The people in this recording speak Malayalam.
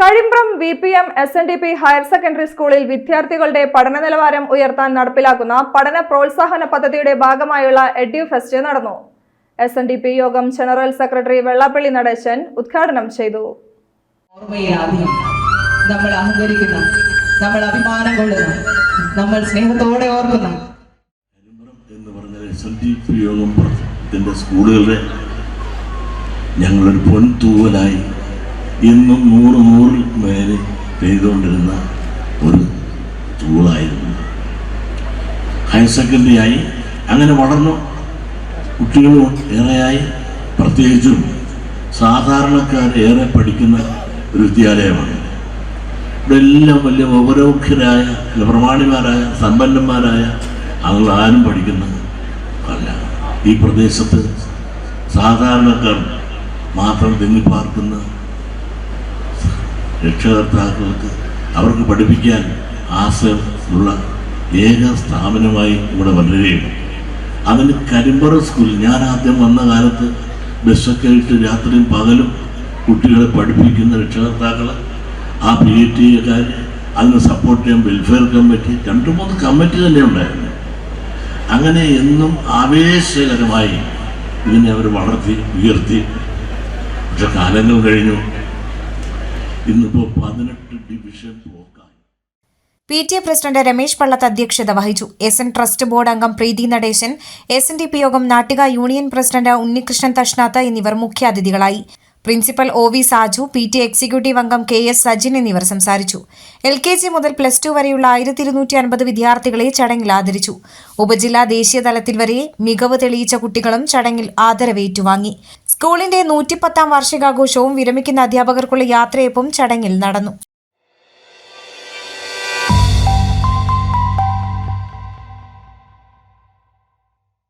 Kazhimbram V P M S N D P higher secondary സ്കൂളിൽ വിദ്യാർത്ഥികളുടെ പഠന നിലവാരം ഉയർത്താൻ നടപ്പിലാക്കുന്ന പഠന പ്രോത്സാഹന പദ്ധതിയുടെ ഭാഗമായുള്ള എഡ്യു ഫെസ്റ്റ് നടന്നു. എസ് എൻ ഡി പി യോഗം ജനറൽ സെക്രട്ടറി വെള്ളാപ്പള്ളി നടേശൻ ഉദ്ഘാടനം ചെയ്തു. നമ്മൾ അഹങ്കരിക്കുന്ന നമ്മൾ അഭിമാനം കൊള്ളുന്ന നമ്മൾ സ്നേഹത്തോടെ ഓർക്കുന്ന. എന്ന് പറഞ്ഞാൽ എസ് എൽ ഡി പി യോഗം ഇതിന്റെ സ്കൂളുകളുടെ ഞങ്ങളൊരു പൊൻതൂവലായി ഇന്നും നൂറ് നൂറിൽ മേലെ ചെയ്തുകൊണ്ടിരുന്ന ഒരു തൂളായിരുന്നു ഹയർ സെക്കൻഡറി ആയി അങ്ങനെ വളർന്നു. കുട്ടികളും ഏറെയായി പ്രത്യേകിച്ചും സാധാരണക്കാർ ഏറെ പഠിക്കുന്ന ഒരു വിദ്യാലയമാണ്. ഇവിടെ എല്ലാം വലിയ അല്ല പ്രമാണിമാരായ സമ്പന്നന്മാരായ ആളുകൾ ആരും പഠിക്കുന്നത് അല്ല. ഈ പ്രദേശത്ത് സാധാരണക്കാർ മാത്രം തിങ്ങിപ്പാർക്കുന്ന രക്ഷകർത്താക്കൾക്ക് അവർക്ക് പഠിപ്പിക്കാൻ ആസുള്ള ഏക സ്ഥാപനമായി ഇവിടെ വളരുകയാണ്. അതിന് കരിമ്പറ സ്കൂൾ ഞാൻ ആദ്യം വന്ന കാലത്ത് ബസ്സൊക്കെ ഇട്ട് രാത്രിയും പകലും കുട്ടികളെ പഠിപ്പിക്കുന്ന രക്ഷകർത്താക്കൾ ആ പി ടി ടിക്കാർ അതിന് സപ്പോർട്ട് ചെയ്യാൻ വെൽഫെയർ കമ്മിറ്റി രണ്ട് മൂന്ന് കമ്മിറ്റി തന്നെ ഉണ്ടായിരുന്നു. അങ്ങനെ എന്നും ആവേശകരമായി ഇതിനെ അവർ വളർത്തി ഉയർത്തി. പക്ഷെ കാലങ്ങൾ കഴിഞ്ഞു. Division P T A president Ramesh Pallath അധ്യക്ഷത വഹിച്ചു. എസ് എൻ ട്രസ്റ്റ് ബോർഡ് അംഗം Preethi Natesan S N D P Yogam Nattika union president Unnikrishnan Thashnath എന്നിവർ മുഖ്യാതിഥികളായി. Principal O V Saju P T executive അംഗം കെ എസ് സജിൻ എന്നിവർ സംസാരിച്ചു. എൽ കെ ജി മുതൽ പ്ലസ് ടു വരെയുള്ള ആയിരത്തി ഇരുന്നൂറ്റി അൻപത് വിദ്യാർത്ഥികളെ ചടങ്ങിൽ ആദരിച്ചു. ഉപജില്ലാ ദേശീയ തലത്തിൽ വരെ മികവ് തെളിയിച്ച കുട്ടികളും ചടങ്ങിൽ ആദരവേറ്റുവാങ്ങി. സ്കൂളിന്റെ നൂറ്റിപ്പത്താം വാർഷികാഘോഷവും വിരമിക്കുന്ന അധ്യാപകർക്കുള്ള യാത്രയപ്പും ചടങ്ങിൽ നടന്നു.